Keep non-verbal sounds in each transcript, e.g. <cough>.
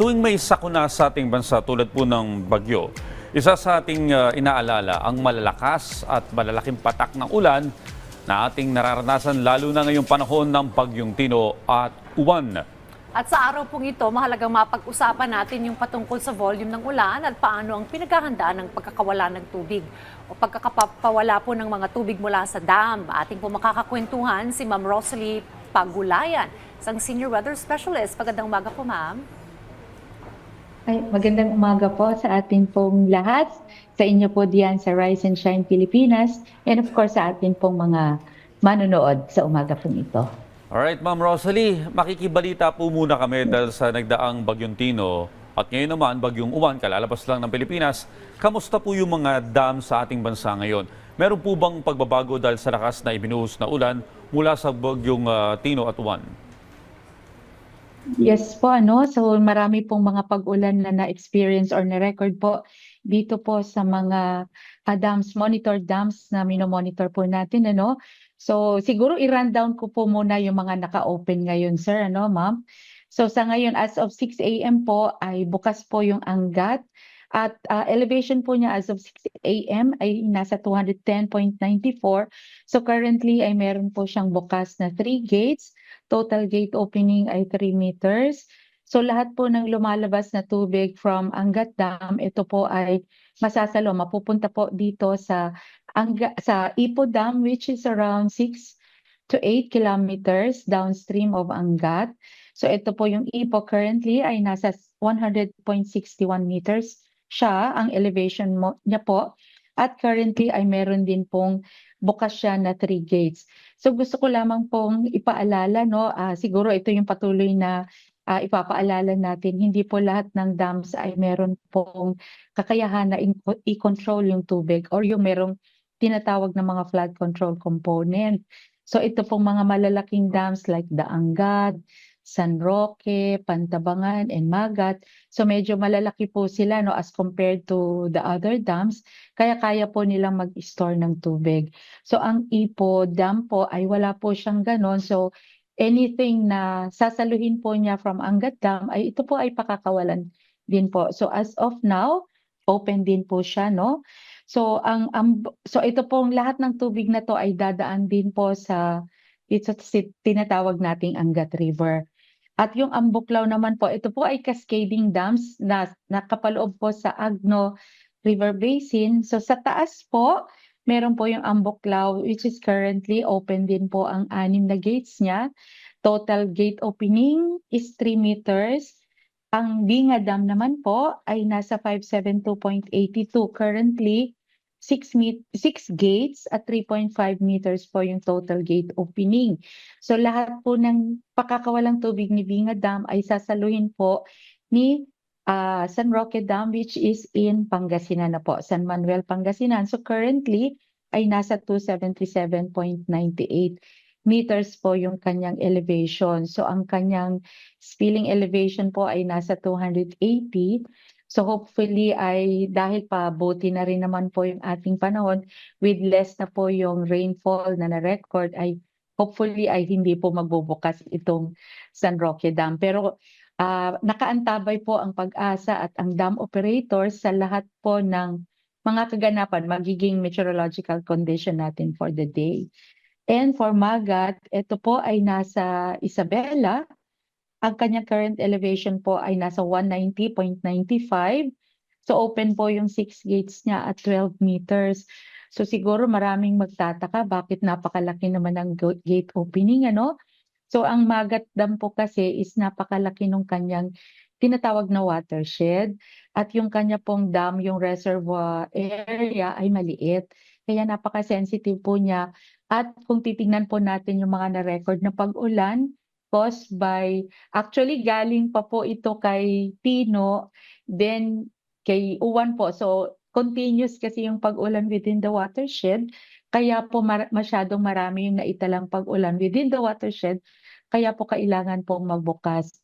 Tuwing may sakuna sa ating bansa tulad po ng bagyo, isa sa ating uh, inaalala ang malalakas at malalaking patak ng ulan na ating nararanasan lalo na ngayong panahon ng bagyong Tino at Uwan. At sa araw pong ito, mahalagang mapag-usapan natin yung patungkol sa volume ng ulan at paano ang pinaghahandaan ng pagkakawala ng tubig o pagkakapawala po ng mga tubig mula sa dam. Ating po makakakwentuhan si Ma'am Rosalie Pagulayan, isang senior weather specialist. Pagandang umaga po, ma'am. Ay, magandang umaga po sa atin pong lahat, sa inyo po diyan sa Rise and Shine Pilipinas, and of course sa atin pong mga manonood sa umaga pong ito. Alright, Ma'am Rosalie, makikibalita po muna kami dahil sa nagdaang bagyong Tino at ngayon naman bagyong Uwan, kalalabas lang ng Pilipinas. Kamusta po yung mga dam sa ating bansa ngayon? Meron po bang pagbabago dahil sa lakas na ibinuhos na ulan mula sa bagyong ah, Tino at Uwan? Yes po, ano, so marami pong mga pag-ulan na na-experience or na-record po dito po sa mga ah, dams, monitor dams na minomonitor po natin, ano. So siguro i-rundown ko po muna yung mga naka-open ngayon, sir, ano, ma'am. So sa ngayon, as of 6 a.m. po, ay bukas po yung Angat. At ah, elevation po niya as of 6 a.m. ay nasa 210.94. So currently ay meron po siyang bukas na 3 gates. Total gate opening ay 3 meters. So lahat po ng lumalabas na tubig from Angat Dam, ito po ay masasalo, mapupunta po dito sa Anga, sa Ipo Dam which is around 6 to 8 kilometers downstream of Angat. So ito po yung Ipo currently ay nasa 100.61 meters siya, ang elevation mo, niya po. At currently ay meron din pong bukas siya na 3 gates. So gusto ko lamang pong ipaalala, no, ah, siguro ito yung patuloy na ah, ipapaalala natin, hindi po lahat ng dams ay meron pong kakayahan na i-control yung tubig or yung merong tinatawag na mga flood control component. So ito pong mga malalaking dams like the Angat, San Roque, Pantabangan, and Magat. So medyo malalaki po sila no as compared to the other dams, kaya kaya po nilang mag-store ng tubig. So ang Ipo Dam po ay wala po siyang ganon. So anything na sasaluhin po niya from Angat Dam ay ito po ay pakakawalan din po. So as of now, open din po siya no. So ang, ang so ito pong lahat ng tubig na to ay dadaan din po sa ito si tinatawag nating Angat River. At yung Ambuklaw naman po, ito po ay cascading dams na nakapaloob po sa Agno River Basin. So sa taas po, meron po yung Ambuklaw which is currently open din po ang anim na gates niya. Total gate opening is 3 meters. Ang Binga Dam naman po ay nasa 572.82 currently. 6 meet 6 gates at 3.5 meters po yung total gate opening. So lahat po ng pakakawalang tubig ni Binga Dam ay sasaluhin po ni ah, San Roque Dam which is in Pangasinan na po, San Manuel, Pangasinan. So currently ay nasa 277.98 meters po yung kanyang elevation. So ang kanyang spilling elevation po ay nasa 280. So hopefully ay dahil pa buti na rin naman po yung ating panahon with less na po yung rainfall na na-record ay hopefully ay hindi po magbubukas itong San Roque Dam. Pero ah, nakaantabay po ang pag-asa at ang dam operators sa lahat po ng mga kaganapan, magiging meteorological condition natin for the day. And for Magat, ito po ay nasa Isabela. Ang kanyang current elevation po ay nasa 190.95. So open po yung 6 gates niya at 12 meters. So siguro maraming magtataka bakit napakalaki naman ang gate opening ano? So ang Magat Dam po kasi is napakalaki nung kanyang tinatawag na watershed at yung kanya pong dam, yung reservoir area ay maliit. Kaya napaka-sensitive po niya at kung titingnan po natin yung mga na-record na pag-ulan caused by, actually galing pa po ito kay Tino, then kay Uwan po. So continuous kasi yung pag-ulan within the watershed. Kaya po mar- masyadong marami yung naitalang pag-ulan within the watershed. Kaya po kailangan pong magbukas.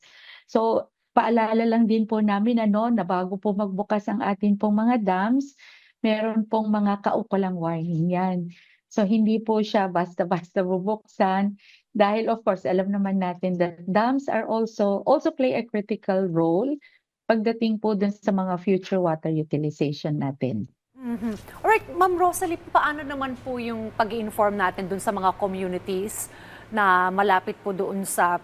So paalala lang din po namin ano, na bago po magbukas ang atin pong mga dams, meron pong mga kaukulang warning yan. So hindi po siya basta-basta bubuksan dahil of course alam naman natin that dams are also also play a critical role pagdating po dun sa mga future water utilization natin. Mhm. Alright, Ma'am Rosalie, paano naman po yung pag-inform natin dun sa mga communities na malapit po doon sa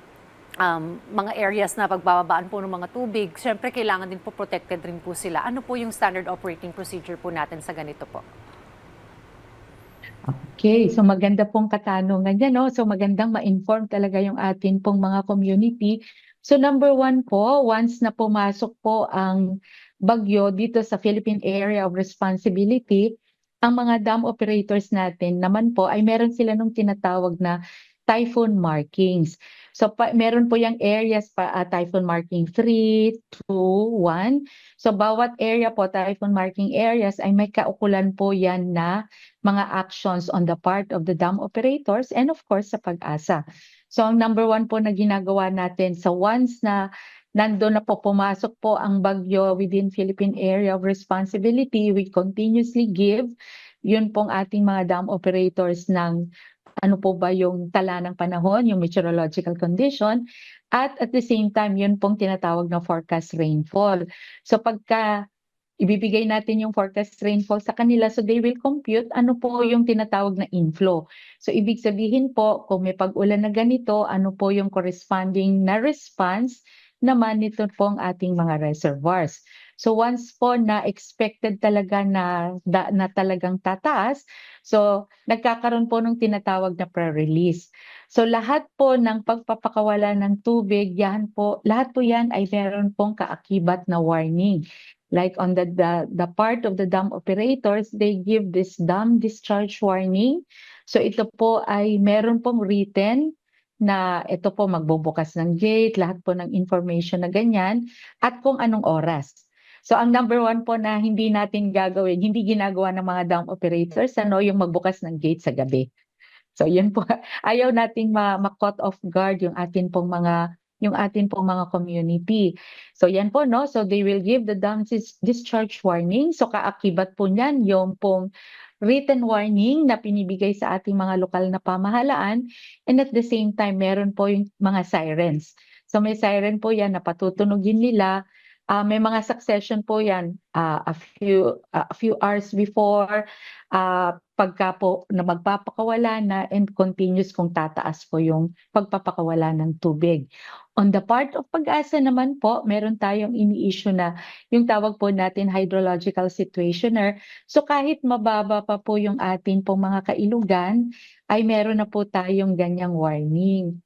um, mga areas na pagbababaan po ng mga tubig? Siyempre, kailangan din po protected rin po sila. Ano po yung standard operating procedure po natin sa ganito po? Okay, so maganda pong katanungan yan, no? So magandang ma-inform talaga yung atin pong mga community. So number one po, once na pumasok po ang bagyo dito sa Philippine Area of Responsibility, ang mga dam operators natin naman po ay meron sila nung tinatawag na typhoon markings. So pa, meron po yung areas pa ah, typhoon marking 3, 2, 1. So bawat area po, typhoon marking areas ay may kaukulan po yan na mga actions on the part of the dam operators and of course sa pag-asa. So ang number one po na ginagawa natin sa once na nandun na po pumasok po ang bagyo within Philippine Area of Responsibility, we continuously give yun pong ating mga dam operators ng ano po ba yung tala ng panahon, yung meteorological condition, at at the same time, yun pong tinatawag na forecast rainfall. So pagka ibibigay natin yung forecast rainfall sa kanila so they will compute ano po yung tinatawag na inflow. So ibig sabihin po kung may pag-ulan na ganito, ano po yung corresponding na response naman nito pong ating mga reservoirs. So once po na expected talaga na, da, na talagang tataas, so nagkakaroon po ng tinatawag na pre-release. So lahat po ng pagpapakawala ng tubig, yan po, lahat po yan ay meron pong kaakibat na warning. Like on the, the, the part of the dam operators, they give this dam discharge warning. So ito po ay meron pong written na ito po magbubukas ng gate, lahat po ng information na ganyan, at kung anong oras. So ang number one po na hindi natin gagawin, hindi ginagawa ng mga dam operators, ano, yung magbukas ng gate sa gabi. So yun po, <laughs> ayaw nating ma- ma-cut off guard yung atin pong mga yung atin pong mga community. So yan po no, so they will give the dam dis- discharge warning. So kaakibat po niyan yung pong written warning na pinibigay sa ating mga lokal na pamahalaan and at the same time meron po yung mga sirens. So may siren po yan na patutunugin nila Ah, may mga succession po 'yan, ah, a few ah, a few hours before, ah, pagka po na magpapakawala na and continuous kung tataas po yung pagpapakawala ng tubig. On the part of Pag-asa naman po, meron tayong ini-issue na yung tawag po natin hydrological situationer. So kahit mababa pa po yung atin pong mga kailugan, ay meron na po tayong ganyang warning.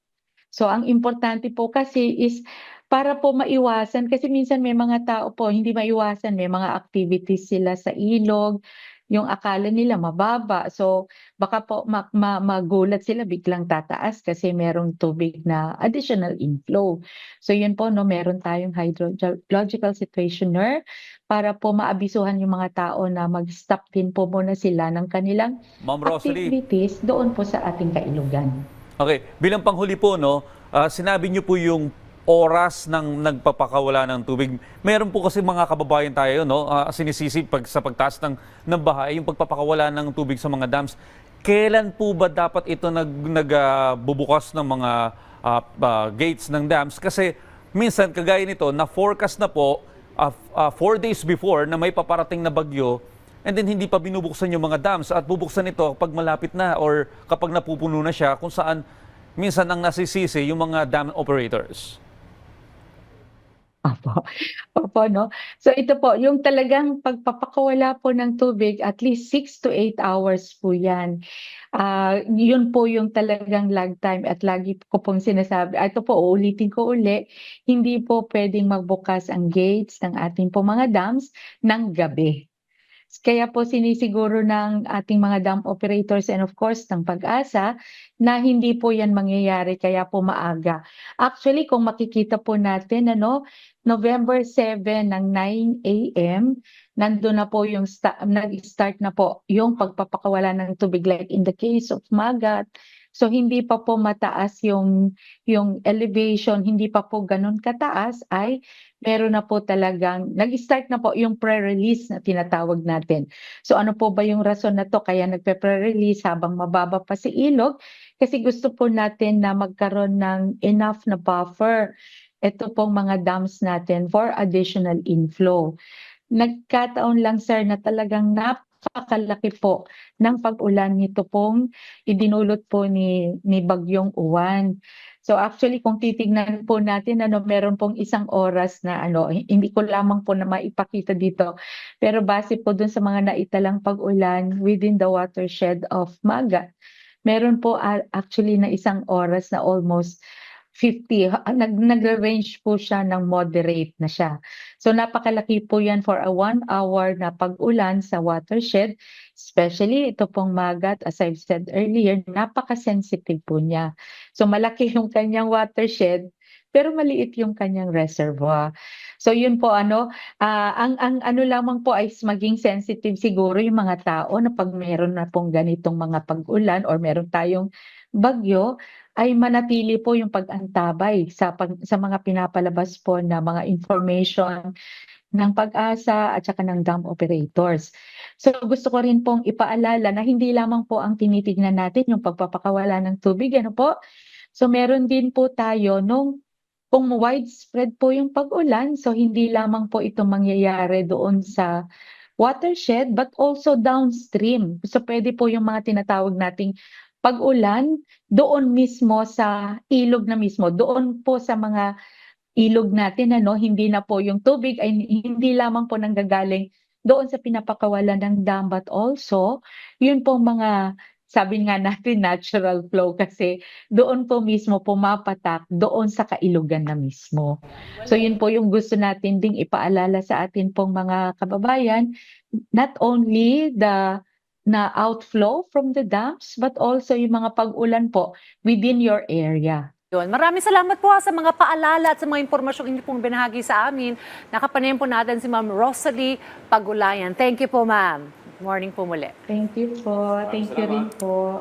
So ang importante po kasi is para po maiwasan kasi minsan may mga tao po hindi maiwasan, may mga activities sila sa ilog, yung akala nila mababa. So baka po ma- ma- magulat sila biglang tataas kasi merong tubig na additional inflow. So yun po no, meron tayong hydrological situationer para po maabisuhan yung mga tao na mag-stop din po muna sila ng kanilang Ma'am Rosalie, activities doon po sa ating kailugan. okay, bilang panghuli po, no, ah, sinabi niyo po yung oras ng nagpapakawala ng tubig. Meron po kasi mga kababayan tayo, no, ah, sinisisi pag, sa pagtaas ng, ng baha, yung pagpapakawala ng tubig sa mga dams. Kailan po ba dapat ito nag, nagbubukas ng mga ah, ah, gates ng dams? Kasi minsan, kagaya nito, na-forecast na po ah, ah, four days before na may paparating na bagyo, and then hindi pa binubuksan yung mga dams at bubuksan ito pag malapit na or kapag napupuno na siya kung saan minsan ang nasisisi yung mga dam operators. <laughs> Opo. Opo, no? So ito po, yung talagang pagpapakawala po ng tubig, at least 6 to 8 hours po yan. Ah, yun po yung talagang lag time at lagi ko pong sinasabi, ito po, uulitin ko uli, hindi po pwedeng magbukas ang gates ng ating po mga dams ng gabi. Kaya po sinisiguro ng ating mga dam operators and of course ng pag-asa na hindi po yan mangyayari kaya po maaga. Actually, kung makikita po natin, ano, November 7 ng 9 a.m., nandun na po yung sta- nag-start na po yung pagpapakawala ng tubig like in the case of Magat. So hindi pa po mataas yung yung elevation, hindi pa po ganun kataas ay meron na po talagang nag-start na po yung pre-release na tinatawag natin. So ano po ba yung rason na to kaya nagpe-pre-release habang mababa pa si ilog? Kasi gusto po natin na magkaroon ng enough na buffer ito pong mga dams natin for additional inflow. Nagkataon lang sir na talagang napakalaki po ng pag-ulan nito pong idinulot po ni, ni Bagyong Uwan. So actually kung titignan po natin ano meron pong isang oras na ano hindi ko lamang po na maipakita dito pero base po dun sa mga naitalang pag-ulan within the watershed of Maga meron po ah, actually na isang oras na almost 50 ha- nag nagre-range po siya ng moderate na siya. So napakalaki po yan for a one hour na pag-ulan sa watershed, especially ito pong Magat as I've said earlier, napaka-sensitive po niya. So malaki <laughs> yung kanyang watershed pero maliit yung kanyang reservoir. So yun po ano, ah, ang ang ano lamang po ay maging sensitive siguro yung mga tao na pag meron na pong ganitong mga pag-ulan or meron tayong bagyo ay manatili po yung pag-antabay sa pag, sa mga pinapalabas po na mga information ng pag-asa at saka ng dam operators. So gusto ko rin pong ipaalala na hindi lamang po ang tinitignan natin yung pagpapakawala ng tubig, ano po? So meron din po tayo nung kung widespread po yung pag-ulan, so hindi lamang po ito mangyayari doon sa watershed but also downstream. So pwede po yung mga tinatawag nating pag-ulan doon mismo sa ilog na mismo, doon po sa mga ilog natin ano, hindi na po yung tubig ay hindi lamang po nanggagaling doon sa pinapakawalan ng dam but also yun po mga sabi nga natin natural flow kasi doon po mismo pumapatak doon sa kailugan na mismo. So yun po yung gusto natin ding ipaalala sa atin pong mga kababayan, not only the na outflow from the dams but also yung mga pag-ulan po within your area. Yun. Maraming salamat po ha, sa mga paalala at sa mga impormasyong inyo pong binahagi sa amin. Nakapanayan po natin si Ma'am Rosalie Pagulayan. Thank you po, ma'am. Morning po muli. Thank you po. Thank you rin po.